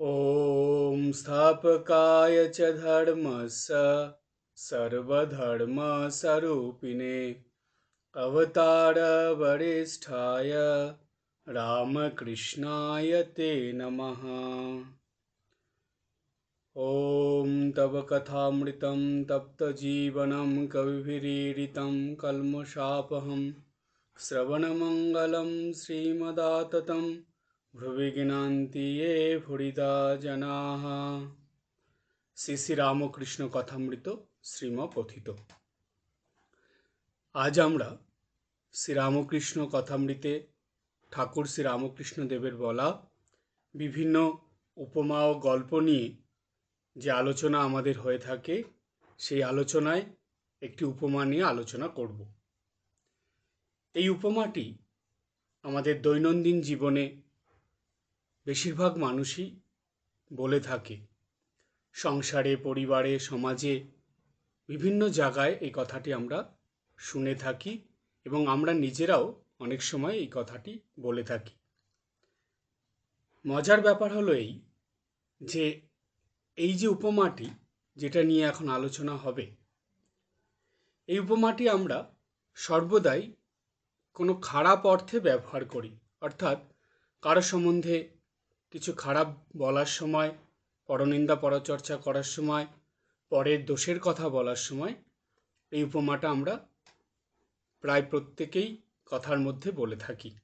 ॐ स्थापकाय च धर्मस सर्वधर्मस्वरूपिणे अवतारवरिष्ठाय रामकृष्णाय ते नमः। ॐ तव कथामृतं तप्तजीवनं कविभिरीडितं कल्मषापहं श्रवणमङ्गलं श्रीमदाततम् ভ্রুবি গিনান্তি এ ভুরিদা জনাহ শ্রী শ্রী রামকৃষ্ণ কথামৃত শ্রীম কথিত আজ আমরা শ্রীরামকৃষ্ণ কথামৃতে ঠাকুর শ্রী রামকৃষ্ণ দেবের বলা বিভিন্ন উপমা ও গল্প নিয়ে যে আলোচনা আমাদের হয়ে থাকে, সেই আলোচনায় একটি উপমা নিয়ে আলোচনা করব। এই উপমাটি আমাদের দৈনন্দিন জীবনে বেশিরভাগ মানুষই বলে থাকে, সংসারে, পরিবারে, সমাজে বিভিন্ন জায়গায় এই কথাটি আমরা শুনে থাকি এবং আমরা নিজেরাও অনেক সময় এই কথাটি বলে থাকি। মজার ব্যাপার হলো এই যে এই যে উপমাটি যেটা নিয়ে এখন আলোচনা হবে, এই উপমাটি আমরা সর্বদাই কোনো খারাপ অর্থে ব্যবহার করি, অর্থাৎ কারও সম্বন্ধে কিছু খারাপ বলার সময়, পরনিন্দা পরচর্চা করার সময়, পরের দোষের কথা বলার সময়, এই উপমাটা আমরা প্রায় প্রত্যেকেই কথার মধ্যে বলে থাকি।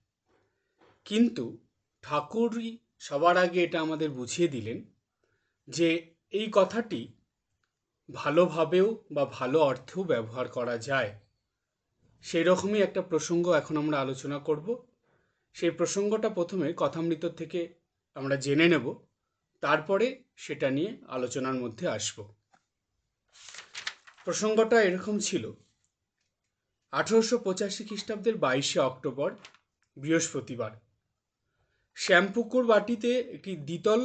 কিন্তু ঠাকুরই সবার আগে এটা আমাদের বুঝিয়ে দিলেন যে এই কথাটি ভালোভাবেও বা ভালো অর্থেও ব্যবহার করা যায়। সেই রকমই একটা প্রসঙ্গ এখন আমরা আলোচনা করব। সেই প্রসঙ্গটা প্রথমে কথামৃত থেকে আমরা জেনে নেব। তারপরে সেটা নিয়ে আলোচনার মধ্যে আসব। প্রসঙ্গটা এরকম ছিল। আঠারোশো পঁচাশি খ্রিস্টাব্দের বাইশে অক্টোবর, বৃহস্পতিবার। শ্যামপুকুর বাটিতে একটি দ্বিতল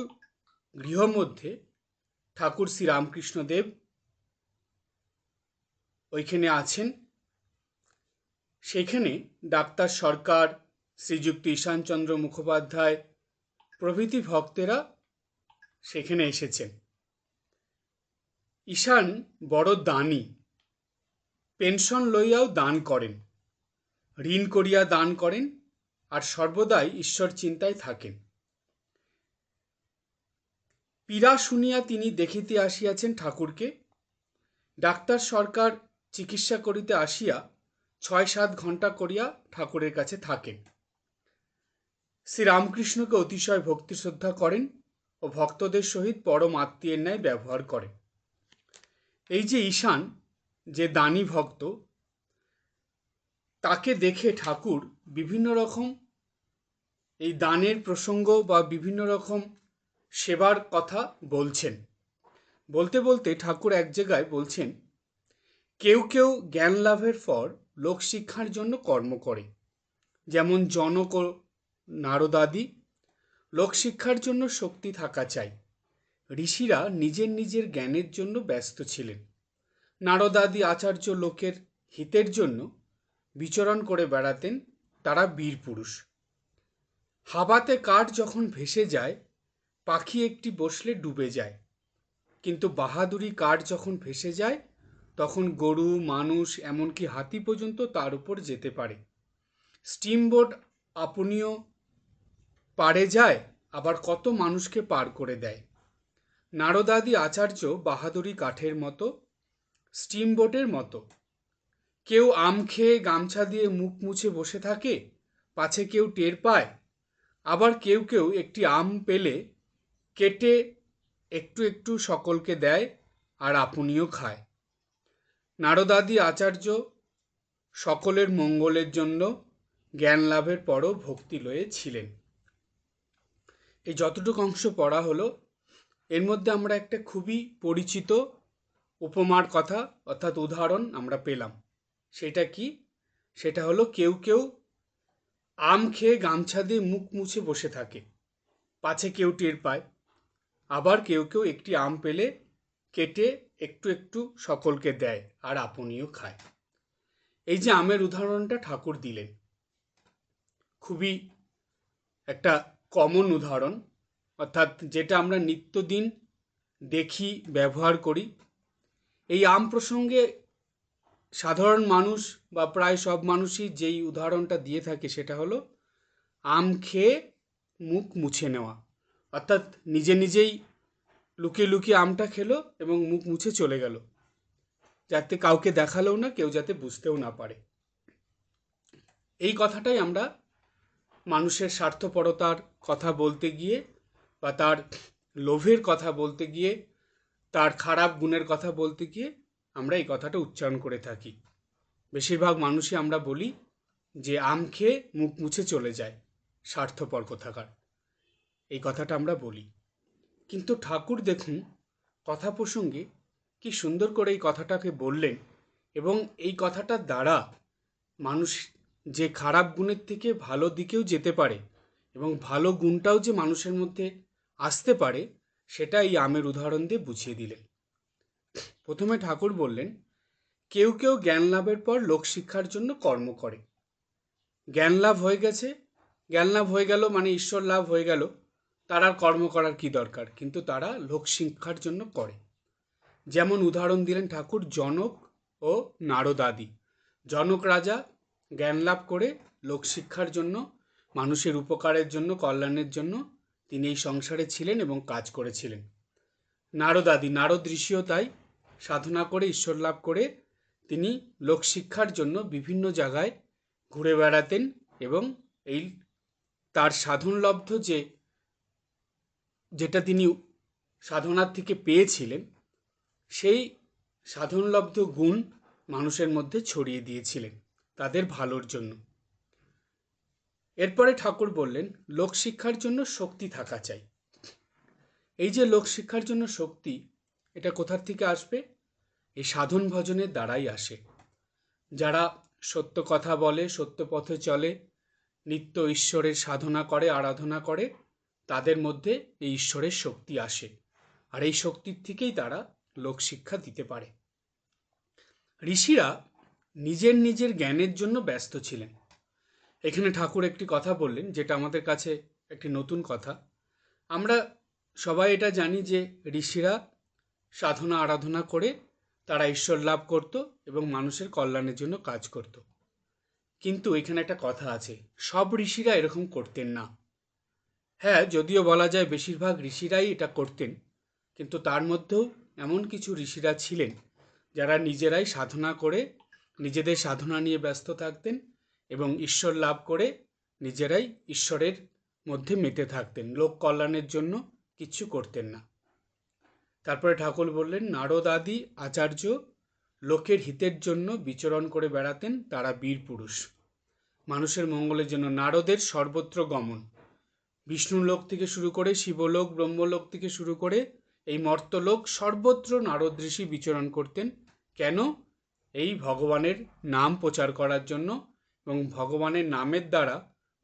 গৃহ মধ্যে ঠাকুর শ্রী রামকৃষ্ণদেব ওইখানে আছেন। সেখানে ডাক্তার সরকার, শ্রীযুক্ত ঈশানচন্দ্র মুখোপাধ্যায় প্রভৃতি ভক্তেরা সেখানে এসেছেন। ঈশান বড় দানি পেনশন লইয়াও দান করেন, ঋণ করিয়া দান করেন আর সর্বদাই ঈশ্বর চিন্তায় থাকেন। পীড়া শুনিয়া তিনি দেখিতে আসিয়াছেন ঠাকুরকে। ডাক্তার সরকার চিকিৎসা করিতে আসিয়া ছয় সাত ঘণ্টা করিয়া ঠাকুরের কাছে থাকেন। শ্রীরামকৃষ্ণকে অতিশয় ভক্তি শ্রদ্ধা করেন ও ভক্তদের সহিত পরম আত্মীয়ের ন্যায় ব্যবহার করেন। এই যে ঈশান, যে দানী ভক্ত, তাকে দেখে ঠাকুর বিভিন্ন রকম এই দানের প্রসঙ্গ বা বিভিন্ন রকম সেবার কথা বলছেন। বলতে বলতে ঠাকুর এক জায়গায় বলছেন, কেউ কেউ জ্ঞান লাভের পর লোকশিক্ষার জন্য কর্ম করে। যেমন জনক নারদাদি, লোকশিক্ষার জন্য শক্তি থাকা চাই। ঋষিরা নিজের নিজের জ্ঞানের জন্য ব্যস্ত ছিলেন। নারদাদি আচার্য লোকের হিতের জন্য বিচরণ করে বেড়াতেন, তারা বীর পুরুষ। হাবাতে কাঠ যখন ভেসে যায়, পাখি একটি বসলে ডুবে যায়। কিন্তু বাহাদুরি কাঠ যখন ভেসে যায়, তখন গরু, মানুষ, এমনকি হাতি পর্যন্ত তার উপর যেতে পারে। স্টিমবোট, আপনিও পারে যায়, আবার কত মানুষকে পার করে দেয়। নারদাদি আচার্য বাহাদুরি কাঠের মতো স্টিমবোটের মতো। কেউ আম খেয়ে গামছা দিয়ে মুখ মুছে বসে থাকে, পাছে কেউ টের পায়, আবার কেউ কেউ একটি আম পেলে কেটে একটু একটু সকলকে দেয় আর আপনিও খায়। নারদাদি আচার্য সকলের মঙ্গলের জন্য জ্ঞান লাভের পরও ভক্তি লয়ে ছিলেন। এই যতটুকু অংশ পড়া হলো, এর মধ্যে আমরা একটা খুবই পরিচিত উপমার কথা অর্থাৎ উদাহরণ আমরা পেলাম। সেটা কি? সেটা হলো কেউ কেউ আম খেয়ে গামছা দিয়ে মুখ মুছে বসে থাকে, পাছে কেউ টের পায়, আবার কেউ কেউ একটি আম পেলে কেটে একটু একটু সকলকে দেয় আর আপনিও খায়। এই যে আমের উদাহরণটা ঠাকুর দিলেন, খুবই একটা কমন উদাহরণ, অর্থাৎ যেটা আমরা নিত্যদিন দেখি, ব্যবহার করি। এই আম প্রসঙ্গে সাধারণ মানুষ বা প্রায় সব মানুষই যেই উদাহরণটা দিয়ে থাকে সেটা হলো, আম খেয়ে মুখ মুছে নেওয়া। অর্থাৎ নিজে নিজেই লুকিয়ে লুকিয়ে আমটা খেলো এবং মুখ মুছে চলে গেল। যাতে কাউকে দেখালেও না, কেউ যাতে বুঝতেও না পারে। এই কথাটাই আমরা মানুষের স্বার্থপরতার কথা বলতে গিয়ে বা তার লোভের কথা বলতে গিয়ে, তার খারাপ গুণের কথা বলতে গিয়ে আমরা এই কথাটা উচ্চারণ করে থাকি। বেশিরভাগ মানুষই আমরা বলি যে, আম খেয়ে মুখ মুছে চলে যায়, স্বার্থপর কোথাকার। এই কথাটা আমরা বলি। কিন্তু ঠাকুর দেখুন, কথা প্রসঙ্গে কি সুন্দর করে এই কথাটাকে বললেন এবং এই কথাটার দ্বারা মানুষ যে খারাপ গুণের থেকে ভালো দিকেও যেতে পারে এবং ভালো গুণটাও যে মানুষের মধ্যে আসতে পারে সেটা এই আমের উদাহরণ দিয়ে বুঝিয়ে দিলেন। প্রথমে ঠাকুর বললেন, কেউ কেউ জ্ঞান লাভের পর লোকশিক্ষার জন্য কর্ম করে। জ্ঞান লাভ হয়ে গেছে, জ্ঞান লাভ হয়ে গেল মানে ঈশ্বর লাভ হয়ে গেল, তার আর কর্ম করার কি দরকার? কিন্তু তারা লোকশিক্ষার জন্য করে। যেমন উদাহরণ দিলেন ঠাকুর জনক ও নারদাদি। জনক রাজা জ্ঞান লাভ করে লোকশিক্ষার জন্য, মানুষের উপকারের জন্য, কল্যাণের জন্য তিনি এই সংসারে ছিলেন এবং কাজ করেছিলেন। নারদাদি নারদ ঋষিও তাই সাধনা করে, ঈশ্বর লাভ করে তিনি লোকশিক্ষার জন্য বিভিন্ন জায়গায় ঘুরে বেড়াতেন এবং এই তার সাধনলব্ধ যে, যেটা তিনি সাধনার থেকে পেয়েছিলেন, সেই সাধনলব্ধ গুণ মানুষের মধ্যে ছড়িয়ে দিয়েছিলেন। তাদের ভালোর জন্য। এরপরে ঠাকুর বললেন লোকশিক্ষার জন্য শক্তি থাকা চাই। এই যে লোকশিক্ষার জন্য শক্তি, এটা কোথার থেকে আসবে? এই সাধন ভজনের দ্বারাই আসে। যারা সত্য কথা বলে, সত্য পথে চলে, নিত্য ঈশ্বরের সাধনা করে, আরাধনা করে, তাদের মধ্যে এই ঈশ্বরের শক্তি আসে। আর এই শক্তির থেকেই তারা লোকশিক্ষা দিতে পারে। ঋষিরা নিজের নিজের জ্ঞানের জন্য ব্যস্ত ছিলেন। এখানে ঠাকুর একটি কথা বললেন, যেটা আমাদের কাছে একটি নতুন কথা। আমরা সবাই এটা জানি যে ঋষিরা সাধনা আরাধনা করে তারা ঈশ্বর লাভ করত এবং মানুষের কল্যাণের জন্য কাজ করত। কিন্তু এখানে একটা কথা আছে, সব ঋষিরা এরকম করতেন না। হ্যাঁ যদিও বলা যায় বেশিরভাগ ঋষিরাই এটা করতেন, কিন্তু তার মধ্যেও এমন কিছু ঋষিরা ছিলেন যারা নিজেরাই সাধনা করে নিজেদের সাধনা নিয়ে ব্যস্ত থাকতেন এবং ঈশ্বর লাভ করে নিজেরাই ঈশ্বরের মধ্যে মেতে থাকতেন। লোক কল্যাণের জন্য কিচ্ছু করতেন না। তারপরে ঠাকুর বললেন, নারদ আদি আচার্য লোকের হিতের জন্য বিচরণ করে বেড়াতেন, তারা বীর পুরুষ। মানুষের মঙ্গলের জন্য নারদের সর্বত্র গমন। বিষ্ণু লোক থেকে শুরু করে শিবলোক, ব্রহ্মলোক থেকে শুরু করে এই মর্তলোক সর্বত্র নারদ ঋষি বিচরণ করতেন। কেন? এই ভগবানের নাম প্রচার করার জন্য এবং ভগবানের নামের দ্বারা,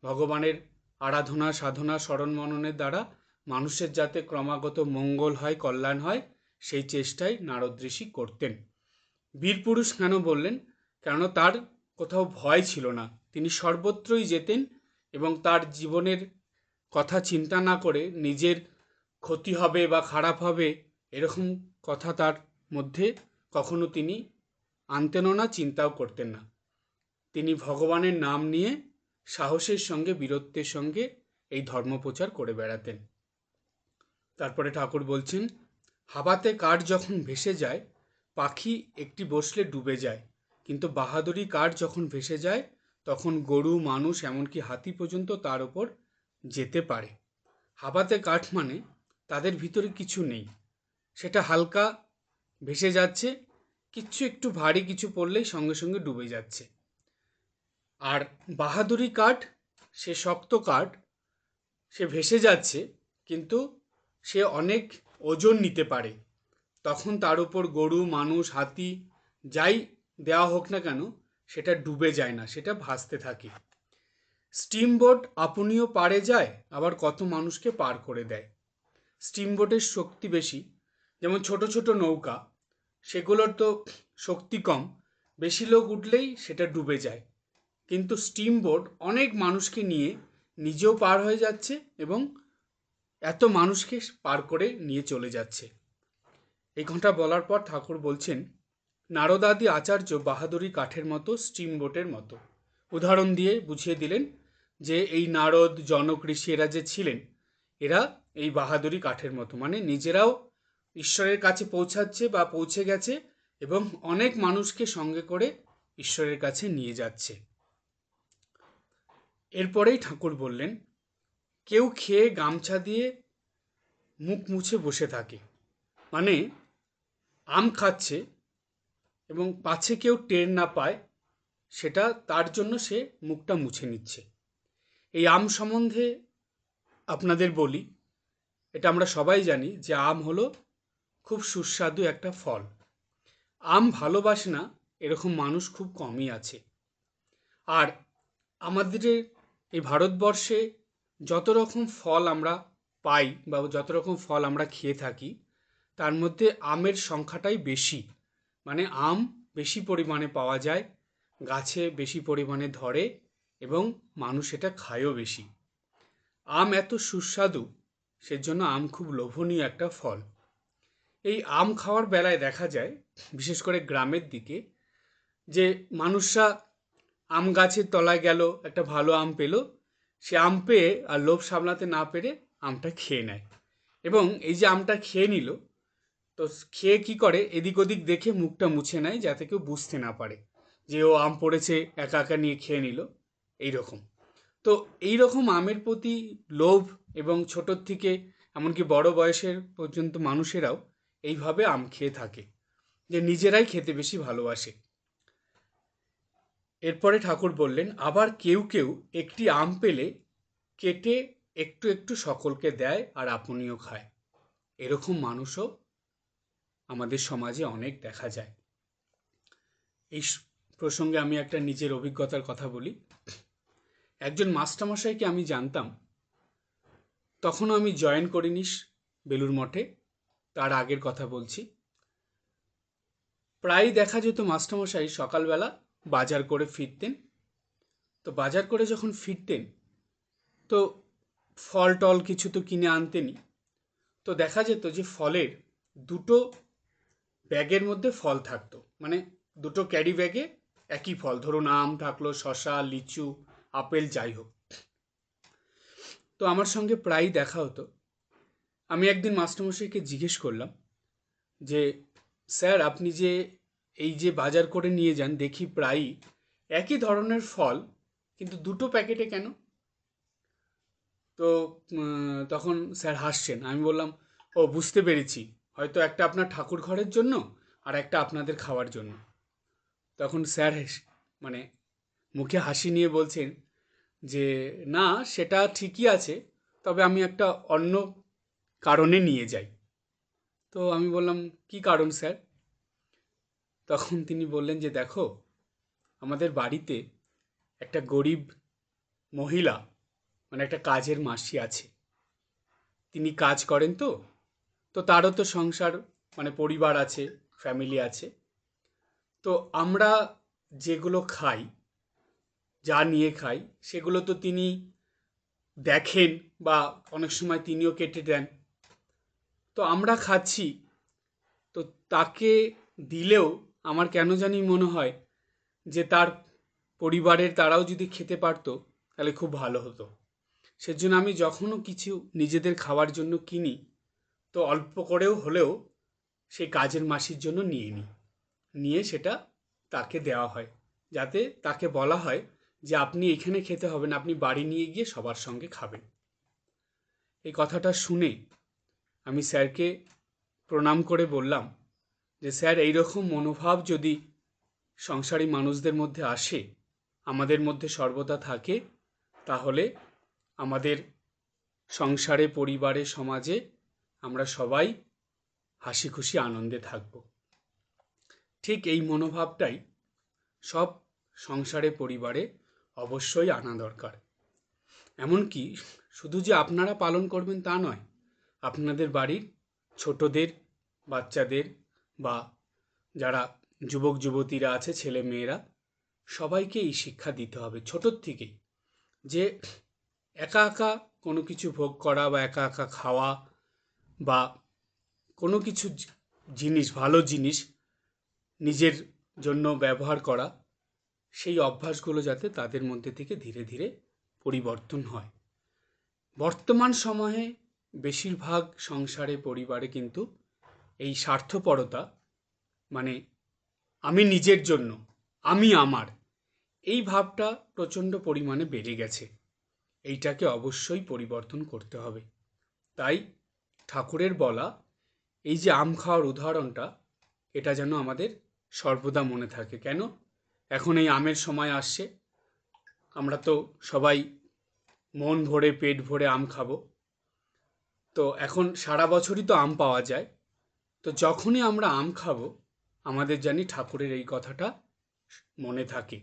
ভগবানের আরাধনা, সাধনা, স্মরণ মননের দ্বারা মানুষের যাতে ক্রমাগত মঙ্গল হয়, কল্যাণ হয়, সেই চেষ্টাই নারদ ঋষি করতেন। বীরপুরুষ কেন বললেন? কেন তার কোথাও ভয় ছিল না। তিনি সর্বত্রই যেতেন এবং তার জীবনের কথা চিন্তা না করে নিজের ক্ষতি হবে বা খারাপ হবে, এরকম কথা তার মধ্যে কখনো তিনি আনতেনও না, চিন্তাও করতেন না। তিনি ভগবানের নাম নিয়ে সাহসের সঙ্গে, বীরত্বের সঙ্গে এই ধর্ম প্রচার করে বেড়াতেন। তারপরে ঠাকুর বলছেন, হাবাতে কাঠ যখন ভেসে যায়, পাখি একটি বসলে ডুবে যায়। কিন্তু বাহাদুরি কাঠ যখন ভেসে যায়, তখন গরু, মানুষ, এমনকি হাতি পর্যন্ত তার ওপর যেতে পারে। হাওয়াতে কাঠ মানে তাদের ভিতরে কিছু নেই। সেটা হালকা ভেসে যাচ্ছে কিচ্ছু একটু ভারী কিছু পড়লেই সঙ্গে সঙ্গে ডুবে যাচ্ছে। আর বাহাদুরি কাঠ, সে শক্ত কাঠ, সে ভেসে যাচ্ছে, কিন্তু সে অনেক ওজন নিতে পারে। তখন তার উপর গরু, মানুষ, হাতি, যাই দেওয়া হোক না কেন, সেটা ডুবে যায় না, সেটা ভাসতে থাকে। স্টিম বোট আপনিও পারে যায়, আবার কত মানুষকে পার করে দেয়। স্টিম বোটের শক্তি বেশি, যেমন ছোট ছোট নৌকা সেগুলোর তো শক্তি কম। বেশি লোক উঠলেই সেটা ডুবে যায়। কিন্তু স্টিম বোট অনেক মানুষকে নিয়ে নিজেও পার হয়ে যাচ্ছে এবং এত মানুষকে পার করে নিয়ে চলে যাচ্ছে। এই ঘণ্টা বলার পর ঠাকুর বলছেন, নারদাদি আচার্য বাহাদুরি কাঠের মতো স্টিম বোটের মতো। উদাহরণ দিয়ে বুঝিয়ে দিলেন যে এই নারদ, জনক ঋষি এরা যে ছিলেন, এরা এই বাহাদুরি কাঠের মতো। মানে নিজেরাও ঈশ্বরের কাছে পৌঁছাচ্ছে বা পৌঁছে গেছে এবং অনেক মানুষকে সঙ্গে করে ঈশ্বরের কাছে নিয়ে যাচ্ছে। এরপরেই ঠাকুর বললেন, কেউ খেয়ে গামছা দিয়ে মুখ মুছে বসে থাকে। মানে আম খাচ্ছে এবং পাছে কেউ টের না পায়, সেটা তার জন্য সে মুখটা মুছে নিচ্ছে। এই আম সম্বন্ধে আপনাদের বলি, এটা আমরা সবাই জানি যে আম হলো খুব সুস্বাদু একটা ফল। আম ভালোবাসে না, এরকম মানুষ খুব কমই আছে। আর আমাদের এই ভারতবর্ষে যত রকম ফল আমরা পাই বা যত রকম ফল আমরা খেয়ে থাকি, তার মধ্যে আমের সংখ্যাটাই বেশি। মানে আম বেশি পরিমাণে পাওয়া যায়, গাছে বেশি পরিমাণে ধরে এবং মানুষ এটা খায়ও বেশি। আম এত সুস্বাদু, সেজন্য আম খুব লোভনীয় একটা ফল। এই আম খাওয়ার বেলায় দেখা যায়, বিশেষ করে গ্রামের দিকে, যে মানুষরা আম গাছের তলায় গেল, একটা ভালো আম পেল, সে আম পেয়ে আর লোভ সামলাতে না পেরে আমটা খেয়ে নেয়। এবং এই যে আমটা খেয়ে নিল, তো খেয়ে কি করে? এদিক ওদিক দেখে মুখটা মুছে নেয় যাতে কেউ বুঝতে না পারে যে ও আম পড়েছে, একা একা নিয়ে খেয়ে নিল এই রকম তো এই রকম আমের প্রতি লোভ এবং ছোটোর থেকে এমনকি বড় বয়সের পর্যন্ত মানুষেরাও এইভাবে আম খেয়ে থাকে, যে নিজেরাই খেতে বেশি ভালোবাসে। এরপরে ঠাকুর বললেন, আবার কেউ কেউ একটি আম পেলে কেটে একটু একটু সকলকে দেয় আর আপনিও খায়। এরকম মানুষও আমাদের সমাজে অনেক দেখা যায়। এই প্রসঙ্গে আমি একটা নিজের অভিজ্ঞতার কথা বলি। একজন মাস্টারমশাইকে আমি জানতাম, তখনও আমি জয়েন করিনি বেলুর মঠে। তার আগের কথা বলছি। প্রায় দেখা যেত মাস্টারমশাই সকালবেলা বাজার করে ফিরতেন। তো বাজার করে যখন ফিরতেন, তো ফল টল কিছু তো কিনে আনতেনই। তো দেখা যেত যে ফলের দুটো ব্যাগের মধ্যে ফল থাকতো। মানে দুটো ক্যারি ব্যাগে একই ফল। ধরুন আম থাকল শশা লিচু, আপেল, যাই হোক। তো আমার সঙ্গে প্রায়ই দেখা হতো। আমি একদিন মাস্টারমশাইকে জিজ্ঞেস করলাম যে, স্যার, আপনি যে এই যে বাজার করে নিয়ে যান, দেখি প্রায়ই একই ধরনের ফল, কিন্তু দুটো প্যাকেটে কেন? তো তখন স্যার হাসছেন। আমি বললাম, ও, বুঝতে পেরেছি। হয়তো একটা আপনার ঠাকুর ঘরের জন্য আর একটা আপনাদের খাওয়ার জন্য। তখন স্যার মানে মুখে হাসি নিয়ে বলছেন যে, না, সেটা ঠিকই আছে, তবে আমি একটা অন্য কারণে নিয়ে যাই। তো আমি বললাম, কি কারণ স্যার? তখন তিনি বললেন যে, দেখো, আমাদের বাড়িতে একটা গরিব মহিলা মানে একটা কাজের মাসি আছে। তিনি কাজ করেন তো তো তারও তো সংসার মানে পরিবার আছে ফ্যামিলি আছে। তো আমরা যেগুলো খাই, যা নিয়ে খাই, সেগুলো তো তিনি দেখেন বা অনেক সময় তিনিও কেটে দেন। তো আমরা খাচ্ছি। তো তাকে দিলেও আমার কেন জানি মনে হয় যে তার পরিবারের তারাও যদি খেতে পারতো, তাহলে খুব ভালো হতো। সেজন্য আমি যখনও কিছু নিজেদের খাওয়ার জন্য কিনি, তো অল্প করেও হলেও সেই কাজের মাসির জন্য নিয়ে নিই। নিয়ে সেটা তাকে দেওয়া হয়। যাতে তাকে বলা হয় যে আপনি এখানে খেতে হবে না, আপনি বাড়ি নিয়ে গিয়ে সবার সঙ্গে খাবেন। এই কথাটা শুনে আমি স্যারকে প্রণাম করে বললাম যে, স্যার, এইরকম মনোভাব যদি সংসারী মানুষদের মধ্যে আসে, আমাদের মধ্যে সর্বদা থাকে, তাহলে আমাদের সংসারে, পরিবারে, সমাজে আমরা সবাই হাসি খুশি, আনন্দে থাকব। ঠিক এই মনোভাবটাই সব সংসারে, পরিবারে অবশ্যই আনা দরকার। এমনকি শুধু যে আপনারা পালন করবেন তা নয় আপনাদের বাড়ির ছোটদের, বাচ্চাদের বা যারা যুবক, যুবতীরা আছে, ছেলে মেয়েরা, সবাইকে এই শিক্ষা দিতে হবে ছোটোর থেকেই। যে একা একা কোনো কিছু ভোগ করা বা একা একা খাওয়া বা কোনো কিছু জিনিস, ভালো জিনিস নিজের জন্য ব্যবহার করা, সেই অভ্যাসগুলো যাতে তাদের মধ্যে থেকে ধীরে ধীরে পরিবর্তন হয়। বর্তমান সময়ে বেশিরভাগ সংসারে পরিবারে কিন্তু এই স্বার্থপরতা মানে আমি নিজের জন্য, আমি আমার, এই ভাবটা প্রচণ্ড পরিমাণে বেড়ে গেছে। এইটাকে অবশ্যই পরিবর্তন করতে হবে। তাই ঠাকুরের বলা, এই যে আম খাওয়ার উদাহরণটা, এটা যেন আমাদের সর্বদা মনে থাকে। কেন? এখন এই আমের সময় আসছে, আমরা তো সবাই মন ভরে, পেট ভরে আম খাব। তো এখন সারা বছরই তো আম পাওয়া যায়। তো যখনই আমরা আম খাব, আমাদের জানি ঠাকুরের এই কথাটা মনে থাকে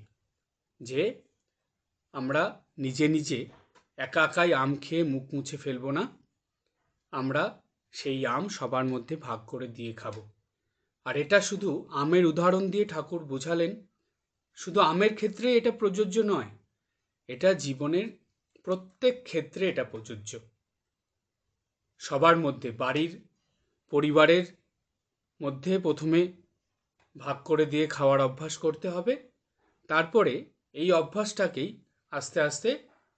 যে আমরা নিজে নিজে একা একাই আম খেয়ে মুখ মুছে ফেলব না। আমরা সেই আম সবার মধ্যে ভাগ করে দিয়ে খাব। আর এটা শুধু আমের উদাহরণ দিয়ে ঠাকুর বোঝালেন, শুধু আমের ক্ষেত্রে এটা প্রযোজ্য নয়, এটা জীবনের প্রত্যেক ক্ষেত্রে এটা প্রযোজ্য। সবার মধ্যে, বাড়ির পরিবারের মধ্যে প্রথমে ভাগ করে দিয়ে খাওয়ার অভ্যাস করতে হবে। তারপরে এই অভ্যাসটাকেই আস্তে আস্তে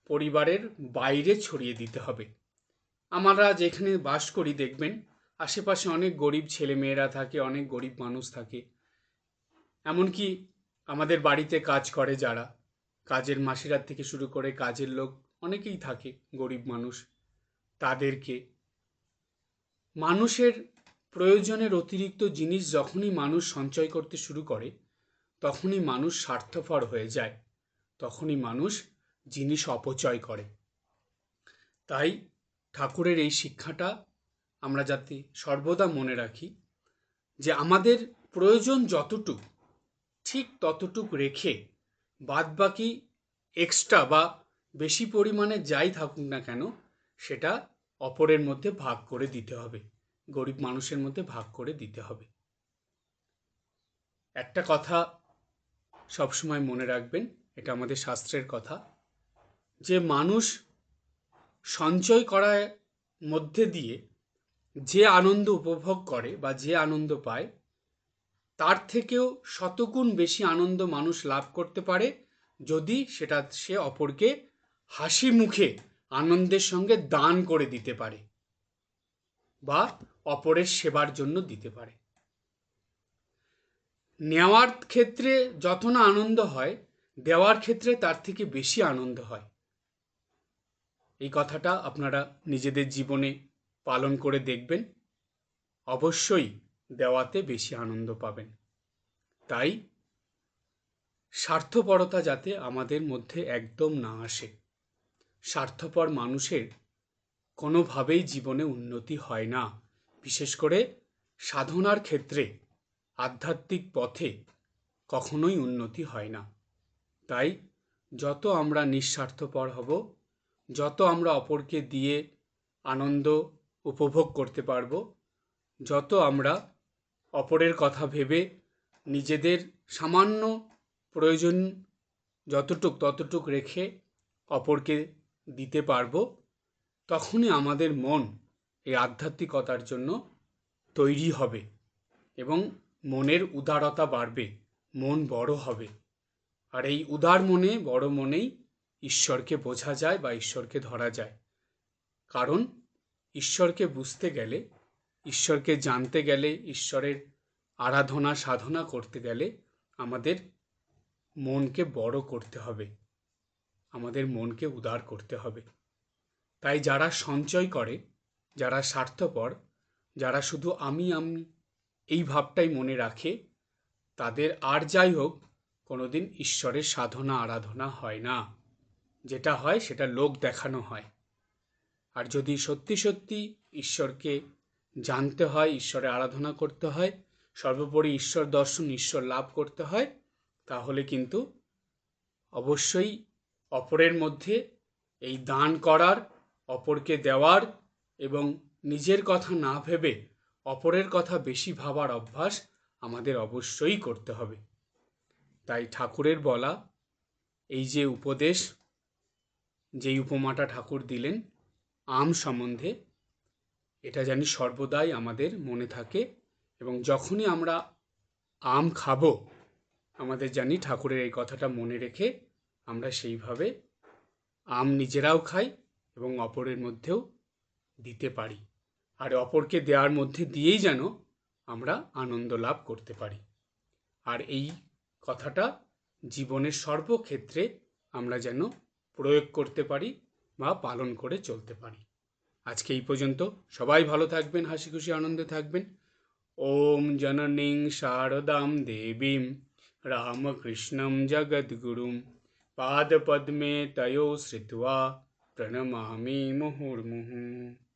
পরিবারের বাইরে ছড়িয়ে দিতে হবে। আমরা যেখানে বাস করি, দেখবেন আশেপাশে অনেক গরিব ছেলেমেয়েরা থাকে, অনেক গরিব মানুষ থাকে। এমনকি আমাদের বাড়িতে কাজ করে যারা, কাজের মাসিরার থেকে শুরু করে কাজের লোক অনেকেই থাকে, গরিব মানুষ। তাদেরকে মানুষের প্রয়োজনের অতিরিক্ত জিনিস যখনই মানুষ সঞ্চয় করতে শুরু করে, তখনই মানুষ স্বার্থপর হয়ে যায়। তখনই মানুষ জিনিস অপচয় করে। তাই ঠাকুরের এই শিক্ষাটা আমরা যাতে সর্বদা মনে রাখি, যে আমাদের প্রয়োজন যতটুক, ঠিক ততটুক রেখে বাদবাকি এক্সট্রা বা বেশি পরিমাণে যাই থাকুক না কেন, সেটা অপরের মধ্যে ভাগ করে দিতে হবে। গরিব মানুষের মধ্যে ভাগ করে দিতে হবে। একটা কথা সবসময় মনে রাখবেন, এটা আমাদের শাস্ত্রের কথা, যে মানুষ সঞ্চয় করার মধ্যে দিয়ে যে আনন্দ উপভোগ করে বা যে আনন্দ পায়, তার থেকেও শতগুণ বেশি আনন্দ মানুষ লাভ করতে পারে যদি সেটা সে অপরকে হাসি মুখে আনন্দের সঙ্গে দান করে দিতে পারে। বা অপরের সেবার জন্য দিতে পারে। নেওয়ার ক্ষেত্রে যত না আনন্দ হয়, দেওয়ার ক্ষেত্রে তার থেকে বেশি আনন্দ হয়। এই কথাটা আপনারা নিজেদের জীবনে পালন করে দেখবেন। অবশ্যই দেওয়াতে বেশি আনন্দ পাবেন। তাই স্বার্থপরতা যাতে আমাদের মধ্যে একদম না আসে। স্বার্থপর মানুষের কোনোভাবেই জীবনে উন্নতি হয় না। বিশেষ করে সাধনার ক্ষেত্রে আধ্যাত্মিক পথে কখনোই উন্নতি হয় না। তাই যত আমরা নিঃস্বার্থপর হব, যত আমরা অপরকে দিয়ে আনন্দ উপভোগ করতে পারব, যত আমরা অপরের কথা ভেবে নিজেদের সামান্য প্রয়োজন যতটুক ততটুক রেখে অপরকে দিতে পারব তখনই আমাদের মন এই আধ্যাত্মিকতার জন্য তৈরি হবে এবং মনের উদারতা বাড়বে, মন বড় হবে। আর এই উদার মনে, বড় মনেই ঈশ্বরকে বোঝা যায় বা ঈশ্বরকে ধরা যায়। কারণ ঈশ্বরকে বুঝতে গেলে, ঈশ্বরকে জানতে গেলে, ঈশ্বরের আরাধনা, সাধনা করতে গেলে আমাদের মনকে বড় করতে হবে। আমাদের মনকে উদার করতে হবে। তাই যারা সঞ্চয় করে, যারা স্বার্থপর, যারা শুধু আমি আমি, এই ভাবটাই মনে রাখে, তাদের আর যাই হোক, কোনোদিন ঈশ্বরের সাধনা, আরাধনা হয় না। যেটা হয়, সেটা লোক দেখানো হয়। আর যদি সত্যি সত্যি ঈশ্বরকে জানতে হয়, ঈশ্বরে আরাধনা করতে হয়, সর্বোপরি ঈশ্বর দর্শন, ঈশ্বর লাভ করতে হয়, তাহলে কিন্তু অবশ্যই অপরের মধ্যে এই দান করার অপরকে দেওয়ার এবং নিজের কথা না ভেবে অপরের কথা বেশি ভাবার অভ্যাস আমাদের অবশ্যই করতে হবে। তাই ঠাকুরের বলা, এই যে উপদেশ, যেই উপমাটা ঠাকুর দিলেন, আম সম্বন্ধে, এটা জানি সর্বদাই আমাদের মনে থাকে এবং যখনই আমরা আম খাব, আমাদের জানি ঠাকুরের এই কথাটা মনে রেখে আমরা সেইভাবে আম নিজেরাও খাই এবং অপরের মধ্যেও দিতে পারি। আর অপরকে দেওয়ার মধ্যে দিয়েই যেন আমরা আনন্দ লাভ করতে পারি। আর এই কথাটা জীবনের সর্বক্ষেত্রে আমরা যেন প্রয়োগ করতে পারি বা পালন করে চলতে পারি। আজকে এই পর্যন্ত সবাই ভালো থাকবেন, হাসি খুশি, আনন্দে থাকবেন। ওম জননীং শারদাম দেবীম রামকৃষ্ণম জগদ্গুরুম। পাদপদ্মে তয়ো শ্রিত্বা। प्रणमा मुहुर्मुहु।